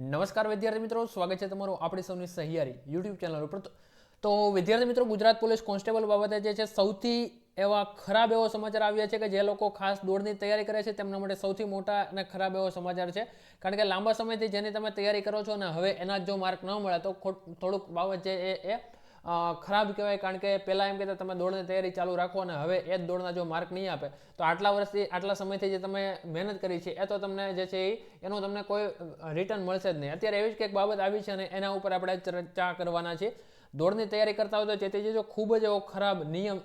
નમસ્કાર વિદ્યાર્થી મિત્રો, સ્વાગત છે તમારું આપણી સૌની સહિયારી યુટ્યુબ ચેનલ ઉપર. તો- વિદ્યાર્થી મિત્રો, ગુજરાત પોલીસ કોન્સ્ટેબલ બાબતે જે છે, સૌથી એવા ખરાબ એવો સમાચાર આવ્યા છે કે જે લોકો ખાસ દોડની તૈયારી કરે છે, તેમના માટે સૌથી મોટા અને ખરાબ એવો સમાચાર છે. કારણ કે લાંબા સમયથી જેની તમે તૈયારી કરો છો અને હવે એના જ માર્ક ન મળે, તો થોડુંક બાબત છે એ ખરાબ કહેવાય કારણ કે પહેલાં એમ કહેતા તમે દોડની તૈયારી ચાલુ રાખો અને હવે એ જ દોડના જો માર્ક નહીં આપે, તો આટલા વર્ષથી, આટલા સમયથી જે તમે મહેનત કરી છે, એ તો તમને જે છે એ, એનું તમને કોઈ રિટર્ન મળશે જ નહીં. અત્યારે એવી જ કંઈક બાબત આવી છે અને એના ઉપર આપણે ચર્ચા કરવાના છે. દોડની તૈયારી કરતા હોય તો જેથી જો ખૂબ જ એવો ખરાબ નિયમ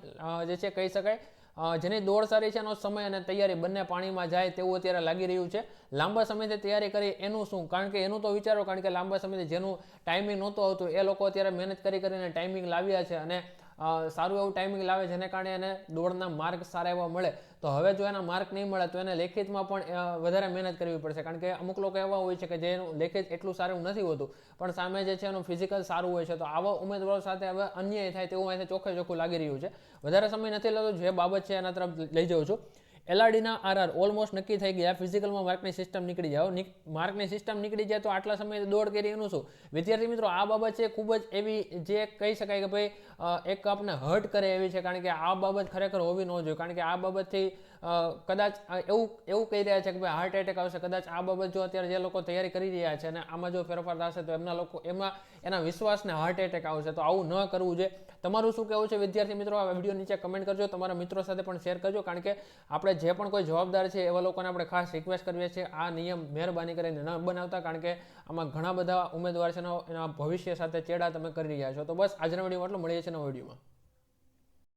જે છે કહી શકાય જેની દોડ સારી છે એનો સમય અને તૈયારી બંને પાણીમાં જાય તેવું અત્યારે લાગી રહ્યું છે. લાંબા સમયથી તૈયારી કરી એનું શું? કારણ કે એનું તો વિચારો, કારણ કે લાંબા સમયથી જેનું ટાઈમિંગ નહોતું આવતું, એ લોકો અત્યારે મહેનત કરી કરીને ટાઈમિંગ લાવ્યા છે અને સારું એવું ટાઈમિંગ લાવે જેને કારણે એને દોડના માર્ક સારા એવા મળે. તો હવે જો એના માર્ક નહીં મળે તો એને લેખિતમાં પણ વધારે મહેનત કરવી પડશે. કારણ કે અમુક લોકો એવા હોય છે કે જેનું લેખિત એટલું સારું નથી હોતું, પણ સામે જે છે એનું ફિઝિકલ સારું હોય છે. તો આવા ઉમેદવારો સાથે હવે અન્યાય થાય તેવું અહીંથી ચોખ્ખે ચોખ્ખું લાગી રહ્યું છે. વધારે સમય નથી લેતો જે બાબત છે એના તરફ લઈ જાઉં છું. એલઆરડીના આરઆર ઓલમોસ્ટ નક્કી થઈ ગયા. ફિઝિકલમાં માર્કની સિસ્ટમ નીકળી જાઓ માર્કની સિસ્ટમ નીકળી જાય તો આટલા સમયે દોડ કરી એનું શું? વિદ્યાર્થી મિત્રો, આ બાબત છે ખૂબ જ એવી જે કહી શકાય કે ભાઈ એક આપને હર્ટ કરે એવી છે. કારણ કે આ બાબત ખરેખર હોવી ન જોઈએ. કારણ કે આ બાબતથી કદાચ એવું એવું કહી રહ્યા છે કે ભાઈ હાર્ટ એટેક આવશે. કદાચ આ બાબત જો અત્યારે જે લોકો તૈયારી કરી રહ્યા છે અને આમાં જો ફેરફાર થશે તો એમના લોકો એમાં એના વિશ્વાસને હાર્ટ એટેક આવશે. તો આવું ન કરવું જોઈએ. તમારું શું કહેવું છે વિદ્યાર્થી મિત્રો? આ વીડિયો નીચે કમેન્ટ કરજો. તમારા મિત્રો સાથે પણ શેર કરજો. કારણ કે આપણે જે પણ કોઈ જવાબદાર છે એવા લોકોને આપણે ખાસ રિક્વેસ્ટ કરીએ છીએ. આ નિયમ મહેરબાની કરીને ન બનાવતા, કારણ કે આમાં ઘણા બધા ઉમેદવાર છે એનો- ભવિષ્ય સાથે ચેડા તમે કરી રહ્યા છો. તો બસ, આજના વીડિયો એટલું મળીએ છીએ નવા વિડીયોમાં.